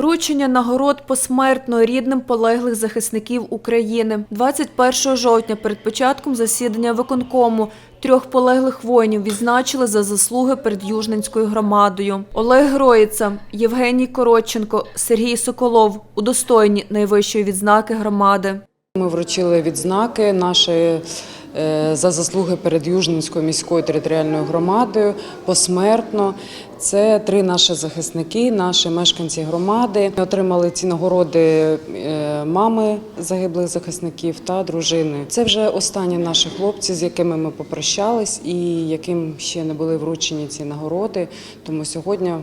Вручення нагород посмертно рідним полеглих захисників України. 21 жовтня перед початком засідання виконкому трьох полеглих воїнів відзначили за заслуги перед Южненською громадою. Олег Гроїца, Євгеній Коротченко, Сергій Соколов удостоєні найвищої відзнаки громади. Ми вручили відзнаки наші е, за заслуги перед Южненською міською територіальною громадою посмертно. Це три наші захисники, наші мешканці громади. Ми Отримали ці нагороди е, мами загиблих захисників та дружини. Це вже останні наші хлопці, з якими ми попрощались і яким ще не були вручені ці нагороди. Тому сьогодні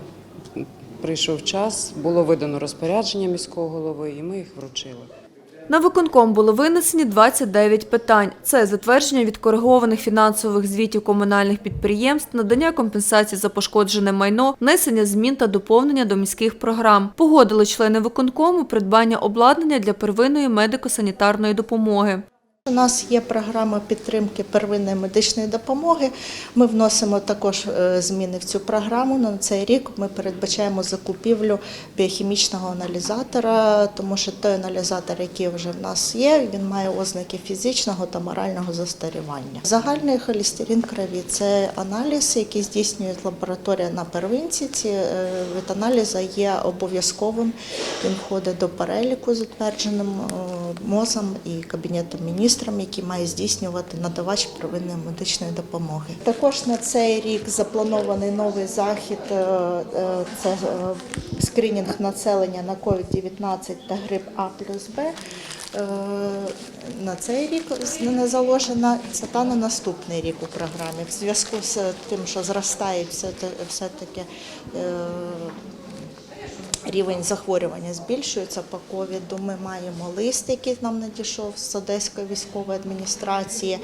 прийшов час, було видано розпорядження міського голови, і ми їх вручили. На виконком було винесені 29 питань. Це затвердження відкоригованих фінансових звітів комунальних підприємств, надання компенсації за пошкоджене майно, внесення змін та доповнення до міських програм. Погодили члени виконкому придбання обладнання для первинної медико-санітарної допомоги. У нас є програма підтримки первинної медичної допомоги. Ми вносимо також е, зміни в цю програму. На цей рік ми передбачаємо закупівлю біохімічного аналізатора, тому що той аналізатор, який вже в нас є, він має ознаки фізичного та морального застарівання. Загальний холестерин крові це аналіз, який здійснює лабораторія на первинці. Ці е, від аналізу є обов'язковим. Він входить до переліку, затвердженим е, МОЗом і Кабінетом міністрів, який має здійснювати надавач первинної медичної допомоги. Також на цей рік запланований новий захід. е, е, Це е, скринінг населення на COVID-19 та грип А плюс Б. На цей рік не заложена та на наступний рік у програмі. В зв'язку з тим, що зростає все все-таки е, рівень захворювання збільшується по ковіду. Ми маємо лист, який нам надійшов з Одеської військової адміністрації.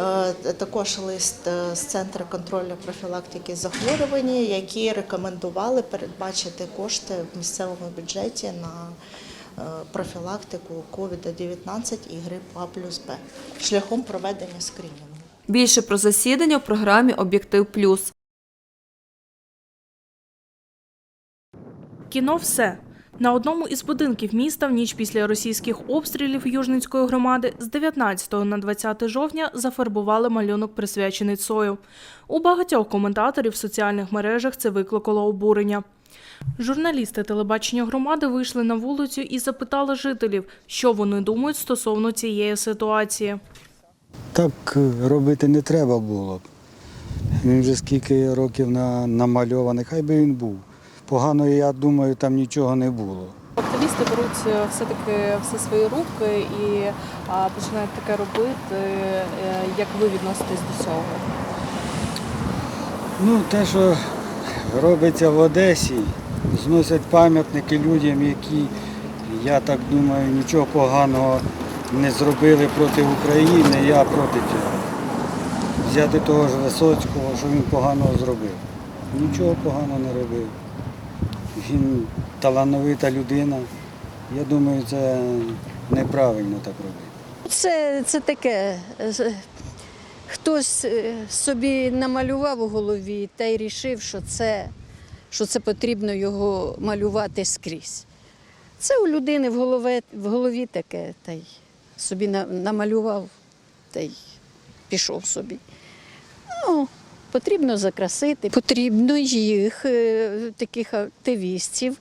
Е, Також лист е, з центру контролю профілактики захворювань, які рекомендували передбачити кошти в місцевому бюджеті на е, профілактику COVID-19 і грипу А плюс Б шляхом проведення скринінгу. Більше про засідання в програмі Об'єктив Плюс. Кіно все. На одному із будинків міста в ніч після російських обстрілів Южницької громади з 19 на 20 жовтня зафарбували малюнок, присвячений Цою. У багатьох коментаторів в соціальних мережах це викликало обурення. Журналісти телебачення громади вийшли на вулицю і запитали жителів, що вони думають стосовно цієї ситуації. Так е, робити не треба було. Він вже скільки років на, намальований, хай би він був. Погано, я думаю, там нічого не було. Активісти беруть е, все-таки все свої руки і починають таке робити. Е, Як ви відноситесь до цього? Ну, те, що робиться в Одесі, зносять пам'ятники людям, які, я так думаю, нічого поганого не зробили проти України, я проти цього. Взяти того ж Висоцького, що він поганого зробив. Нічого поганого не робив. Він талановита людина. Я думаю, це неправильно так робити. Це, це таке. Хтось е, собі намалював у голові та й рішив, що це, що це потрібно його малювати скрізь. Це у людини в голові, в голові таке, та й собі намалював та й пішов собі. Ну, потрібно закрасити, потрібно їх, е, таких активістів,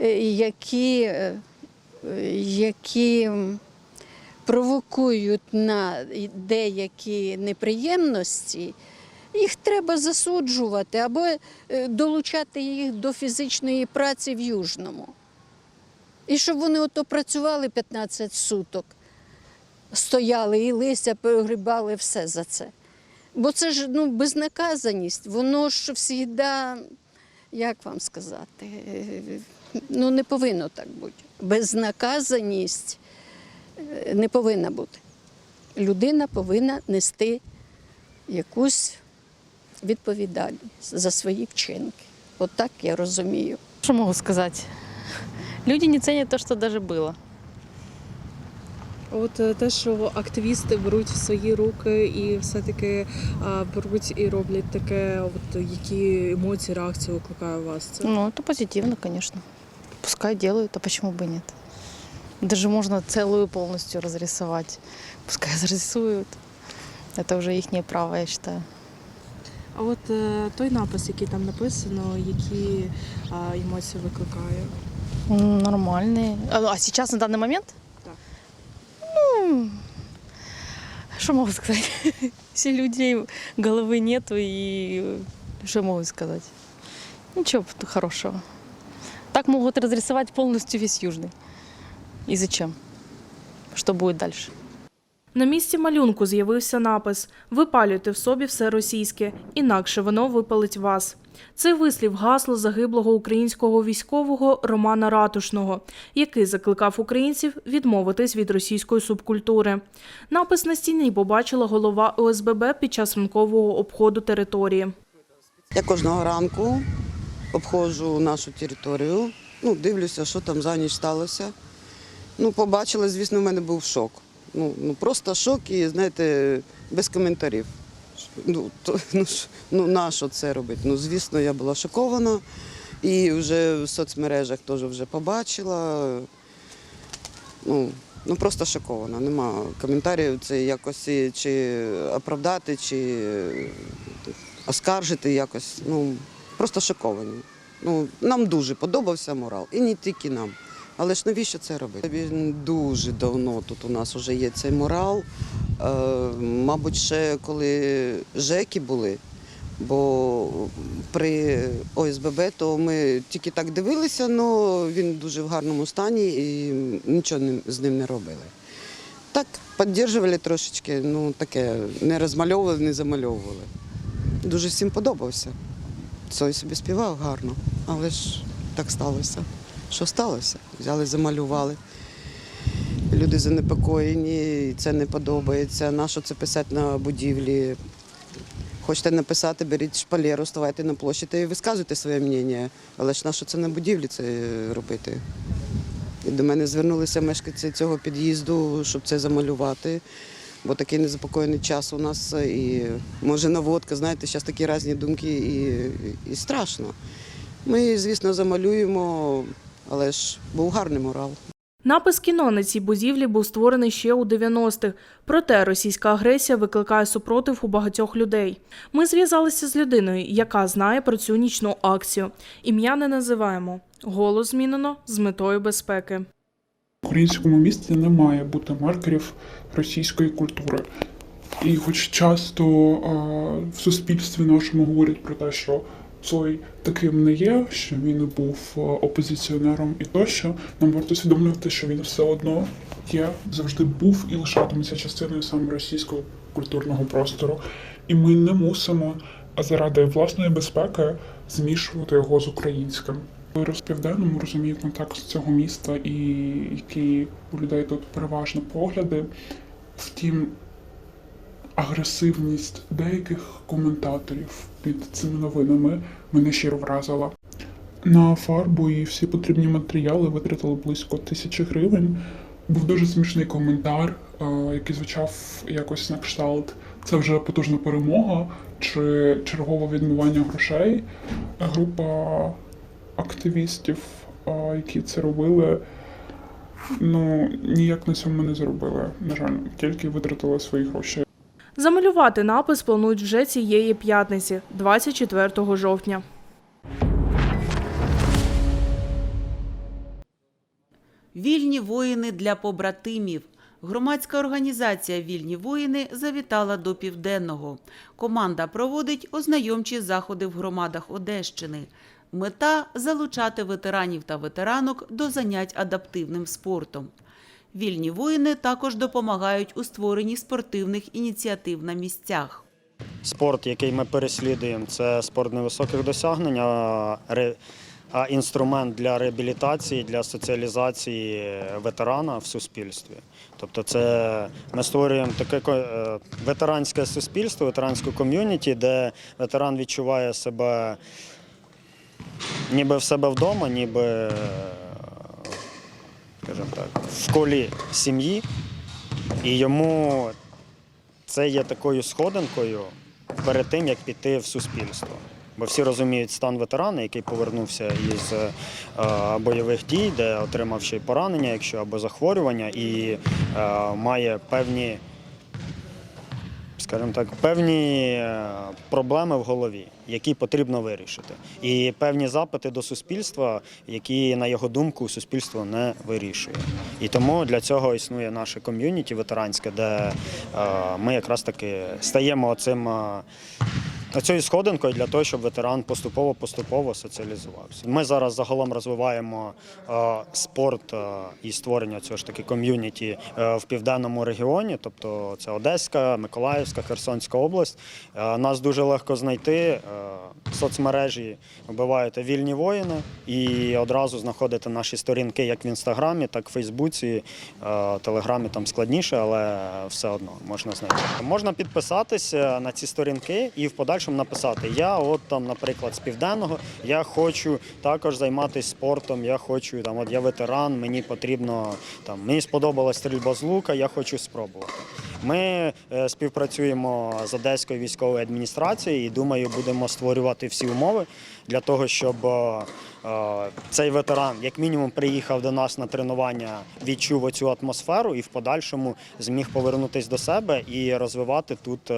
е, які, е, які провокують на деякі неприємності, їх треба засуджувати або долучати їх до фізичної праці в Южному. І щоб вони ото працювали 15 суток, стояли і листя перегрібали все за це. Бо це ж ну, безнаказаність, воно ж завжди, як вам сказати, ну не повинно так бути. Безнаказаність е, не повинна бути. Людина повинна нести якусь відповідальність за свої вчинки. От так я розумію. Что могу сказать? Люди не ценят то, что даже было. От е, те, що активісти беруть в свої руки і все-таки а, беруть і роблять таке, от які емоції, реакції викликає у вас це? Ну, это позитивно, конечно. пускай делают, а почему бы нет? Даже можно целую полностью разрисовать. Пускай разрисуют. Это уже их право, я считаю. А от е, той напис, який там написано, які а, емоції викликає? М, Нормальные. А, а сейчас на данный момент? Так. Ну, что могу сказать? Если людей головы нету, и э, что могу сказать? Ничего п- хорошего. Так могут разрисовать полностью весь Южный. И зачем? Что будет дальше? На місці малюнку з'явився напис Випалюйте в собі все російське, інакше воно випалить вас. Це вислів гасло загиблого українського військового Романа Ратушного, який закликав українців відмовитись від російської субкультури. Напис на стіні побачила голова ОСББ під час ранкового обходу території. Я кожного ранку обходжу нашу територію, ну, дивлюся, що там за ніч сталося. Ну, побачила, звісно, в мене був шок. Ну, ну просто шок і, знаєте, без коментарів. Ну, то, ну, ну на що це робити? Ну, звісно, я була шокована і вже в соцмережах теж вже побачила. Ну, ну просто шокована. Нема коментарів, це якось чи оправдати, чи оскаржити якось. Ну, просто шоковані. Ну, нам дуже подобався морал. І не тільки нам. Але ж навіщо це робити? Він дуже давно тут у нас вже є цей морал. Мабуть, ще коли ЖЕКи були, бо при ОСББ то ми тільки так дивилися, але він дуже в гарному стані і нічого з ним не робили. Так, підтримували трошечки, ну таке, не розмальовували, не замальовували. Дуже всім подобався. Цой собі співав гарно, але ж так сталося. Що сталося? Взяли, замалювали. Люди занепокоєні, це не подобається. Нащо це писати на будівлі? Хочете написати, беріть шпалеру, ставайте на площі та і висказуйте своє мнення. Але ж нащо це на будівлі це робити? І до мене звернулися мешканці цього під'їзду, щоб це замалювати. Бо такий незапокоєний час у нас і може наводка, знаєте, зараз такі різні думки і, і страшно. Ми, звісно, замалюємо, але ж був гарний морал. Напис кіно на цій будівлі був створений ще у 90-х. Проте російська агресія викликає супротив у багатьох людей. Ми зв'язалися з людиною, яка знає про цю нічну акцію. Ім'я не називаємо. Голос змінено з метою безпеки. В українському місті не має бути маркерів російської культури. І хоч часто е, в суспільстві нашому говорять про те, що Цой таким не є, що він був е, опозиціонером і тощо, нам варто усвідомлювати, що він все одно є, завжди був і лишатиметься частиною саме російського культурного простору. І ми не мусимо заради власної безпеки змішувати його з українським. В південному розумію контекст цього міста і які у людей тут переважно погляди. Втім, агресивність деяких коментаторів під цими новинами мене щиро вразила. На фарбу і всі потрібні матеріали витратили близько тисячі гривень. Був дуже смішний коментар, е, який звучав якось на кшталт. Це вже потужна перемога чи чергове відмивання грошей. Група активістів, е, які це робили, ну ніяк на цьому не заробили. На жаль, тільки витратили свої гроші. Замалювати напис планують вже цієї п'ятниці, 24 жовтня. Вільні воїни для побратимів. Громадська організація Вільні воїни завітала до південного. Команда проводить ознайомчі заходи в громадах Одещини. Мета залучати ветеранів та ветеранок до занять адаптивним спортом. Вільні воїни також допомагають у створенні спортивних ініціатив на місцях. Спорт, який ми переслідуємо, це спорт невисоких досягнень, а інструмент для реабілітації, для соціалізації ветерана в суспільстві. Тобто, це ми створюємо таке е, ветеранське суспільство, ветеранську ком'юніті, де ветеран відчуває себе ніби в себе вдома, ніби скажімо так, в колі сім'ї. І йому це є такою сходинкою перед тим, як піти в суспільство. Бо всі розуміють стан ветерана, який повернувся із е, бойових дій, де отримав ще й поранення, якщо або захворювання, і е, має певні, скажімо так, певні е, проблеми в голові, які потрібно вирішити. І певні запити до суспільства, які, на його думку, суспільство не вирішує. І тому для цього існує наше ком'юніті ветеранське, де е, ми якраз таки стаємо оцим. Цією сходинкою для того, щоб ветеран поступово-поступово соціалізувався. Ми зараз загалом розвиваємо е, спорт е, і створення цього ж таки ком'юніті е, в південному регіоні, тобто це Одеська, Миколаївська, Херсонська область. Нас дуже легко знайти. Соцмережі вбиваєте вільні воїни і одразу знаходите наші сторінки як в інстаграмі, так і в Фейсбуці, Телеграмі там складніше, але все одно можна знайти. Можна підписатися на ці сторінки і в подальшому написати: Я, от там, наприклад, з південного, я хочу також займатися спортом. Я хочу там, от я ветеран, мені потрібно там, мені сподобалась стрільба з лука, я хочу спробувати. Ми е, співпрацюємо з Одеською військовою адміністрацією і думаю, будемо створювати всі умови для того, щоб е, е, цей ветеран, як мінімум, приїхав до нас на тренування, відчув оцю атмосферу і в подальшому зміг повернутися до себе і розвивати тут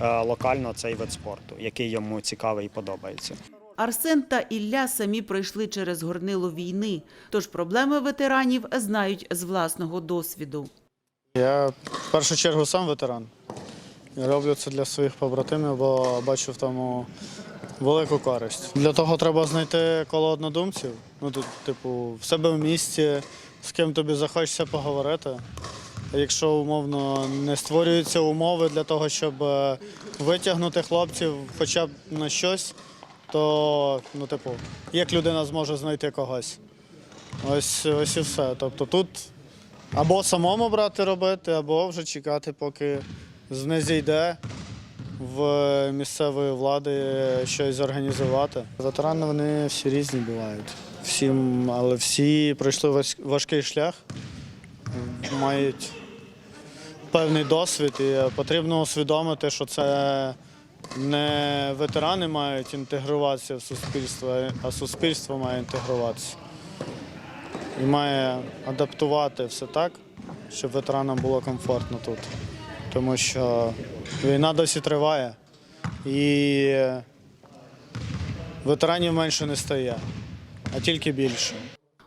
локально цей вид спорту, який йому цікавий і подобається. Арсен та Ілля самі пройшли через горнило війни, тож проблеми ветеранів знають з власного досвіду. Я в першу чергу сам ветеран. Роблю це для своїх побратимів, бо бачу в тому велику користь. Для того треба знайти коло однодумців. Ну, тут, типу, в себе в місті, з ким тобі захочеться поговорити. Якщо умовно не створюються умови для того, щоб е, витягнути хлопців хоча б на щось, то, ну, типу, як людина зможе знайти когось? Ось, ось і все. Тобто тут або самому брати робити, або вже чекати, поки не зійде в місцевої влади щось зорганізувати. Ветерани вони всі різні бувають. Всім, але всі пройшли важкий шлях, мають певний досвід, і потрібно усвідомити, що це не ветерани мають інтегруватися в суспільство, а суспільство має інтегруватися і має адаптувати все так, щоб ветеранам було комфортно тут. Тому що війна досі триває і ветеранів менше не стає, а тільки більше.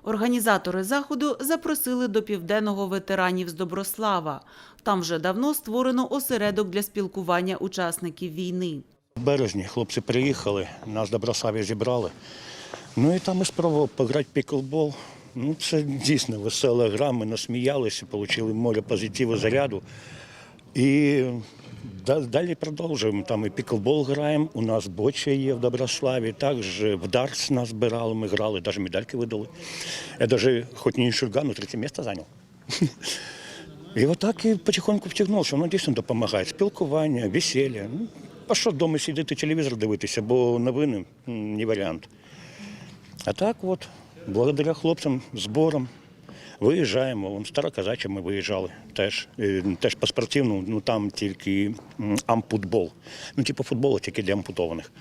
Організатори заходу запросили до південного ветеранів з Доброслава. Там вже давно створено осередок для спілкування учасників війни. В березні хлопці приїхали, нас в Доброславі зібрали. Ну і там ми спробували пограти в піклбол. Ну, це дійсно весела гра, ми насміялися, отримали море позитиву, заряду. І далі продовжуємо. Там і піклбол граємо, у нас боча є в Доброславі, також в дартс нас збирали, ми грали, навіть медальки видали. Я навіть, хоч не шургану, третє місце зайняв. І отак і потихоньку втягнув, що воно дійсно допомагає. Спілкування, весілля. Ну, а що вдома сидіти телевізор дивитися, бо новини не варіант. А так от, благодаря хлопцям, зборам, виїжджаємо. Вон Староказача ми виїжджали теж. Е, Теж по спортивному, ну там тільки ампутбол. Ну, типу футболу тільки для ампутованих.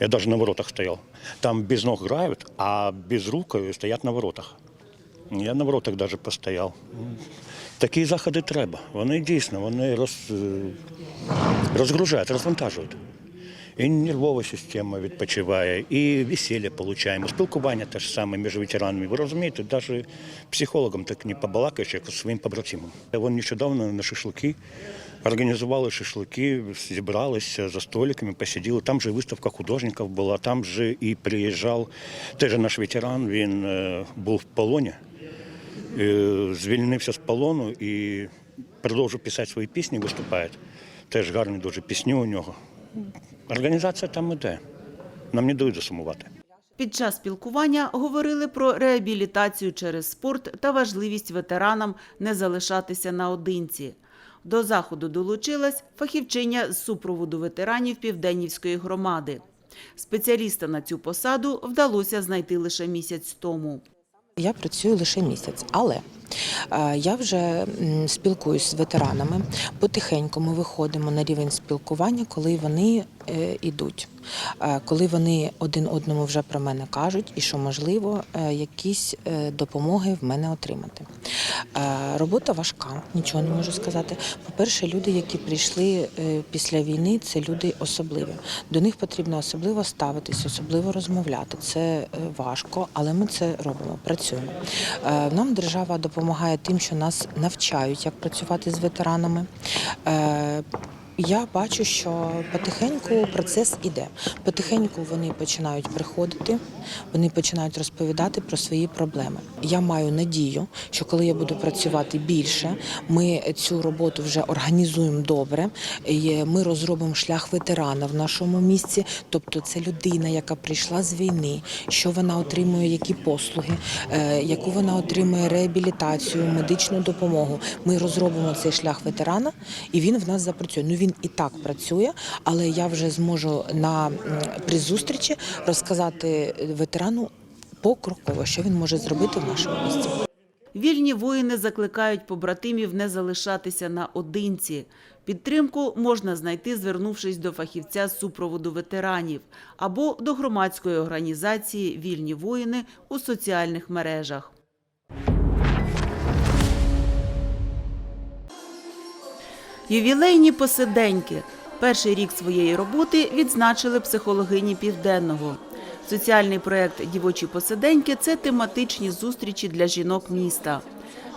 Я навіть на воротах стояв. Там без ног грають, а без рук е, стоять на воротах. Я на воротах навіть постояв. Такі заходи треба. Вони дійсно вони роз, е, розгружають, розвантажують. І нервова система відпочиває, і весілля отримуємо, спілкування те ж саме між ветеранами. Ви розумієте, навіть психологом так не побалакаєш, як своїм побратимом. Вони нещодавно на шашлики організували шашлики, зібралися за столиками, посиділи. Там же виставка художників була, там же і приїжджав теж наш ветеран, він е, був в полоні, е, звільнився з полону і продовжив писати свої пісні, виступає. Теж гарні дуже пісні у нього. Організація там іде. Нам не дають засумувати. Під час спілкування говорили про реабілітацію через спорт та важливість ветеранам не залишатися наодинці. До заходу долучилась фахівчиня з супроводу ветеранів Південнівської громади. Спеціаліста на цю посаду вдалося знайти лише місяць тому. Я працюю лише місяць, але Я вже спілкуюсь з ветеранами. Потихеньку ми виходимо на рівень спілкування, коли вони е, йдуть, Е, коли вони один одному вже про мене кажуть, і що можливо е, якісь е, допомоги в мене отримати. Е, Робота важка, нічого не можу сказати. По-перше, люди, які прийшли е, після війни, це люди особливі. До них потрібно особливо ставитись, особливо розмовляти. Це е, важко, але ми це робимо, працюємо. Е, Нам держава допомагає тим, що нас навчають, як працювати з ветеранами. Я бачу, що потихеньку процес іде. Потихеньку вони починають приходити, вони починають розповідати про свої проблеми. Я маю надію, що коли я буду працювати більше, ми цю роботу вже організуємо добре. Ми розробимо шлях ветерана в нашому місці. Тобто, це людина, яка прийшла з війни, що вона отримує, які послуги, е, яку вона отримує реабілітацію, медичну допомогу. Ми розробимо цей шлях ветерана, і він в нас запрацює. Ну він і так працює, але я вже зможу на при зустрічі розказати ветерану покроково, що він може зробити в нашому місті. Вільні воїни закликають побратимів не залишатися наодинці. Підтримку можна знайти, звернувшись до фахівця з супроводу ветеранів або до громадської організації Вільні воїни у соціальних мережах. Ювілейні посиденьки. Перший рік своєї роботи відзначили психологині Південного. Соціальний проєкт Дівочі посиденьки це тематичні зустрічі для жінок міста.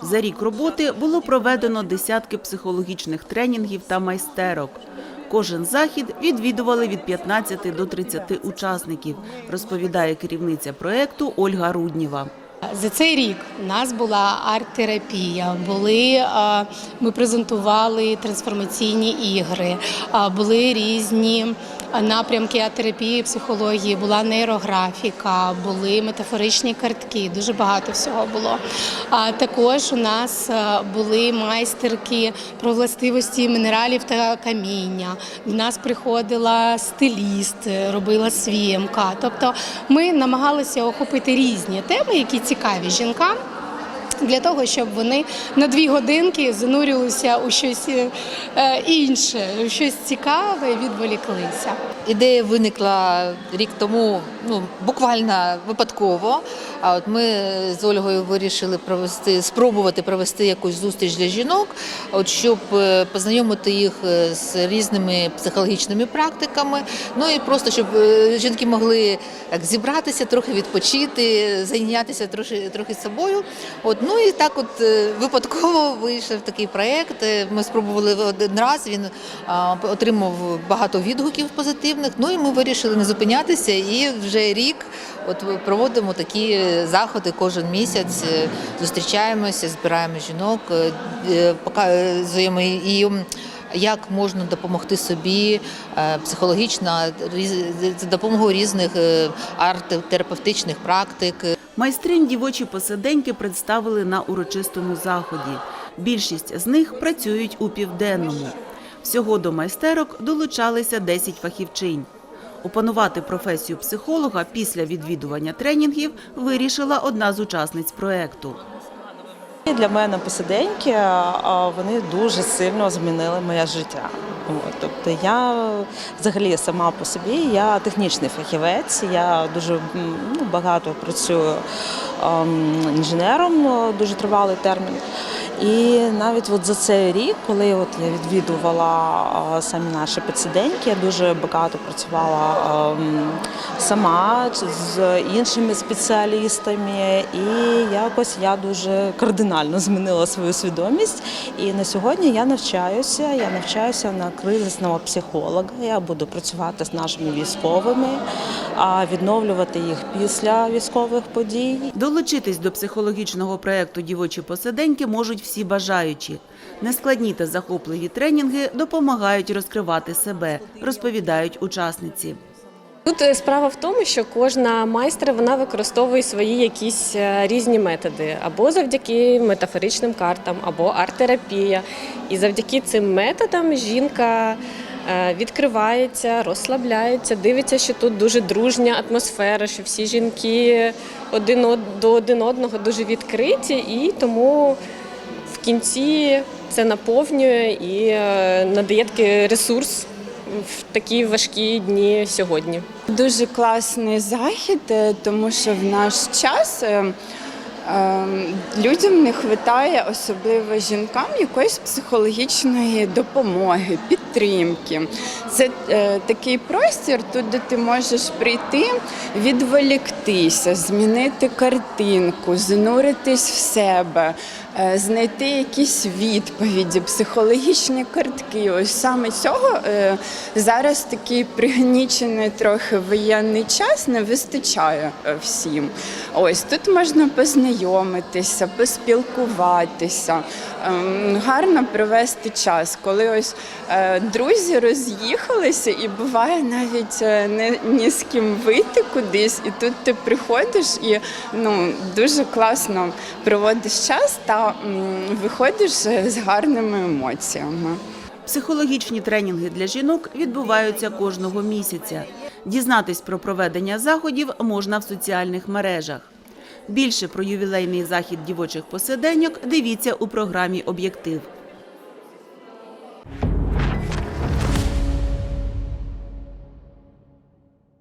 За рік роботи було проведено десятки психологічних тренінгів та майстерок. Кожен захід відвідували від 15 до 30 учасників, розповідає керівниця проєкту Ольга Рудніва. За цей рік у нас була арт-терапія, були ми презентували трансформаційні ігри, були різні напрямки арт-терапії, психології, була нейрографіка, були метафоричні картки. Дуже багато всього було. А також у нас е, були майстерки про властивості мінералів та каміння. До нас приходила стиліст, е, робила свій МК. Тобто ми намагалися охопити різні теми, які цікаві жінкам. Для того щоб вони на дві годинки занурювалися у щось е, інше, у щось цікаве, відволіклися. Ідея виникла рік тому, ну буквально випадково. А от ми з Ольгою вирішили провести, спробувати провести якусь зустріч для жінок, от щоб е, познайомити їх е, з різними психологічними практиками. Ну і просто щоб е, жінки могли так зібратися, трохи відпочити, зайнятися трохи трохи собою. От ну і так, от е, випадково вийшов такий проект. Е, Ми спробували один раз. Він отримав багато відгуків позитивних. Ну і ми вирішили не зупинятися. І вже рік от проводимо такі заходи кожен місяць. е, Зустрічаємося, збираємо жінок, е, е, показуємо і. Як можна допомогти собі е, психологічно за допомогою різних е, арт-терапевтичних практик, Майстринь дівочі посиденьки представили на урочистому заході. Більшість з них працюють у південному. Всього до майстерок долучалися 10 фахівчинь. Опанувати професію психолога після відвідування тренінгів вирішила одна з учасниць проекту. Для мене посиденьки вони дуже сильно змінили моє життя. Тобто я взагалі сама по собі, я технічний фахівець, я дуже ну, багато працюю інженером, дуже тривалий термін. І навіть от за цей рік, коли от я відвідувала самі наші пециденьки, я дуже багато працювала сама з іншими спеціалістами, і якось я дуже кардинально змінила свою свідомість. І на сьогодні я навчаюся. Я навчаюся на кризисного психолога. Я буду працювати з нашими військовими, відновлювати їх після військових подій. Долучитись до психологічного проекту Дівочі посиденьки можуть всі бажаючі. Нескладні та захопливі тренінги допомагають розкривати себе, розповідають учасниці. Тут е, справа в тому, що кожна майстер вона використовує свої якісь е, різні методи, або завдяки метафоричним картам, або арт-терапія. І завдяки цим методам жінка е, відкривається, розслабляється, дивиться, що тут дуже дружня атмосфера, що всі жінки один од- до один одного дуже відкриті, і тому кінці це наповнює і е, надає такий ресурс в такі важкі дні сьогодні. Дуже класний захід, е, тому що в наш час е, е, людям не вистачає, особливо жінкам, якоїсь психологічної допомоги, підтримки. Це такий простір, тут де ти можеш прийти, відволіктися, змінити картинку, зануритись в себе. Е, Знайти якісь відповіді, психологічні картки. Ось саме цього е, зараз такий пригнічений трохи воєнний час не вистачає е, всім. Ось тут можна познайомитися, поспілкуватися, ем, гарно провести час, коли ось друзі роз'їхалися, і буває навіть не ні з ким вийти кудись, і тут ти приходиш і ну дуже класно проводиш час та виходиш з гарними емоціями. Психологічні тренінги для жінок відбуваються кожного місяця. Дізнатись про проведення заходів можна в соціальних мережах. Більше про ювілейний захід дівочих посиденьок дивіться у програмі Об'єктив.